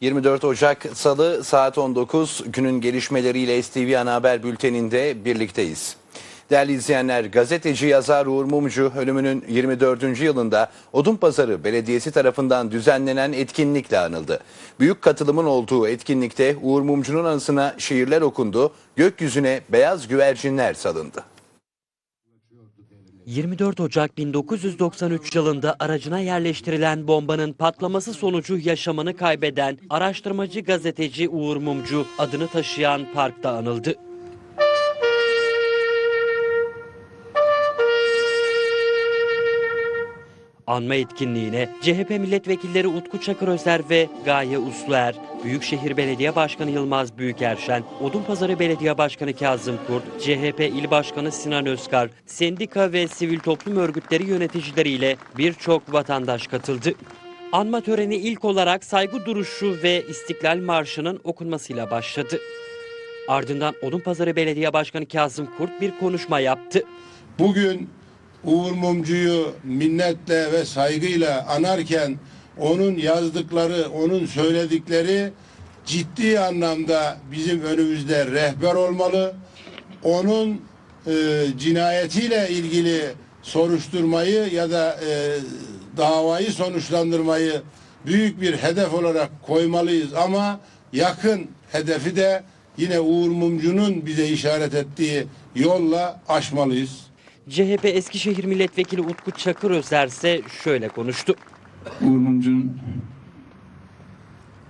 24 Ocak Salı saat 19 günün gelişmeleriyle STV Ana Haber Bülteni'nde birlikteyiz. Değerli izleyenler, gazeteci yazar Uğur Mumcu ölümünün 24. yılında Odunpazarı Belediyesi tarafından düzenlenen etkinlikle anıldı. Büyük katılımın olduğu etkinlikte Uğur Mumcu'nun anısına şiirler okundu, gökyüzüne beyaz güvercinler salındı. 24 Ocak 1993 yılında aracına yerleştirilen bombanın patlaması sonucu yaşamını kaybeden araştırmacı gazeteci Uğur Mumcu adını taşıyan parkta anıldı. Anma etkinliğine CHP milletvekilleri Utku Çakırözer ve Gaye Usluer, Büyükşehir Belediye Başkanı Yılmaz Büyükerşen, Odunpazarı Belediye Başkanı Kazım Kurt, CHP İl Başkanı Sinan Özkar, sendika ve sivil toplum örgütleri yöneticileriyle birçok vatandaş katıldı. Anma töreni ilk olarak saygı duruşu ve İstiklal Marşı'nın okunmasıyla başladı. Ardından Odunpazarı Belediye Başkanı Kazım Kurt bir konuşma yaptı. Bugün Uğur Mumcu'yu minnetle ve saygıyla anarken onun yazdıkları, onun söyledikleri ciddi anlamda bizim önümüzde rehber olmalı. Onun e, cinayetiyle ilgili soruşturmayı ya da e, davayı sonuçlandırmayı büyük bir hedef olarak koymalıyız ama yakın hedefi de yine Uğur Mumcu'nun bize işaret ettiği yolla aşmalıyız. CHP Eskişehir Milletvekili Utku Çakırözer ise şöyle konuştu. Uğur Mumcu'nun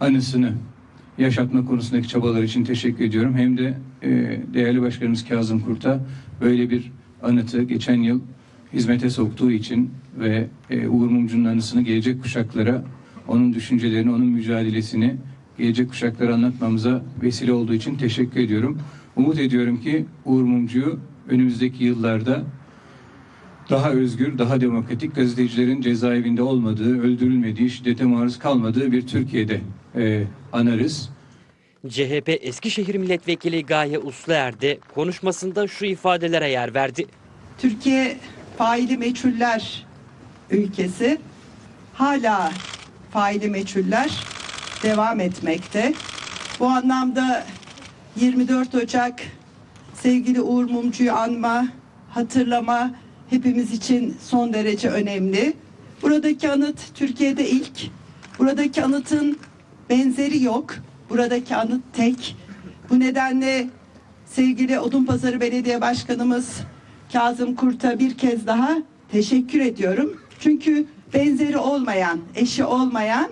anısını yaşatma konusundaki çabalar için teşekkür ediyorum. Hem de e, değerli başkanımız Kazım Kurt'a böyle bir anıtı geçen yıl hizmete soktuğu için ve e, Uğur Mumcu'nun anısını gelecek kuşaklara, onun düşüncelerini, onun mücadelesini gelecek kuşaklara anlatmamıza vesile olduğu için teşekkür ediyorum. Umut ediyorum ki Uğur Mumcu'yu önümüzdeki yıllarda daha özgür, daha demokratik gazetecilerin cezaevinde olmadığı, öldürülmediği, şiddete maruz kalmadığı bir Türkiye'de e, anarız. CHP Eskişehir Milletvekili Gaye Usluer de konuşmasında şu ifadelere yer verdi. Türkiye faili meçhuller ülkesi. Hala faili meçhuller devam etmekte. Bu anlamda 24 Ocak sevgili Uğur Mumcu'yu anma, hatırlama hepimiz için son derece önemli. Buradaki anıt Türkiye'de ilk. Buradaki anıtın benzeri yok. Buradaki anıt tek. Bu nedenle sevgili Odunpazarı Belediye Başkanımız Kazım Kurt'a bir kez daha teşekkür ediyorum. Çünkü benzeri olmayan, eşi olmayan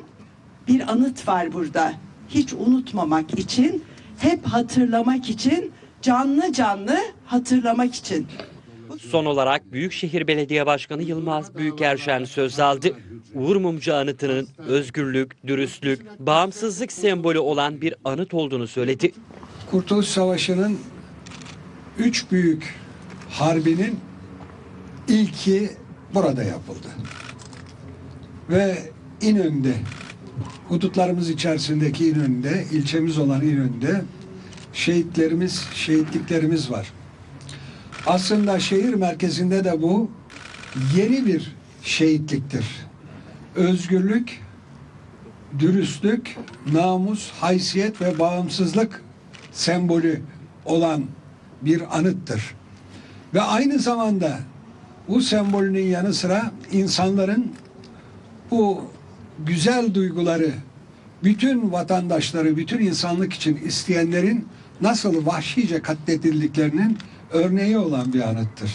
bir anıt var burada. Hiç unutmamak için, hep hatırlamak için, canlı canlı hatırlamak için. Son olarak Büyükşehir Belediye Başkanı Yılmaz Büyükerşen söz aldı. Uğur Mumcu anıtının özgürlük, dürüstlük, bağımsızlık sembolü olan bir anıt olduğunu söyledi. Kurtuluş Savaşı'nın üç büyük harbinin ilki burada yapıldı. Ve İnönü'nde, hudutlarımız içerisindeki İnönü'nde, ilçemiz olan İnönü'nde şehitlerimiz, şehitliklerimiz var. Aslında şehir merkezinde de bu yeni bir şehitliktir. Özgürlük, dürüstlük, namus, haysiyet ve bağımsızlık sembolü olan bir anıttır. Ve aynı zamanda bu sembolünün yanı sıra insanların bu güzel duyguları bütün vatandaşları, bütün insanlık için isteyenlerin nasıl vahşice katledildiklerinin örneği olan bir anıttır.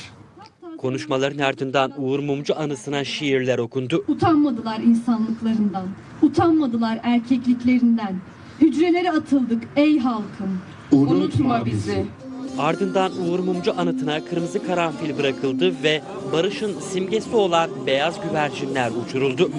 Konuşmaların ardından Uğur Mumcu anısına şiirler okundu. Utanmadılar insanlıklarından, utanmadılar erkekliklerinden. Hücrelere atıldık ey halkım. Unutma bizi. Ardından Uğur Mumcu anıtına kırmızı karanfil bırakıldı ve barışın simgesi olan beyaz güvercinler uçuruldu.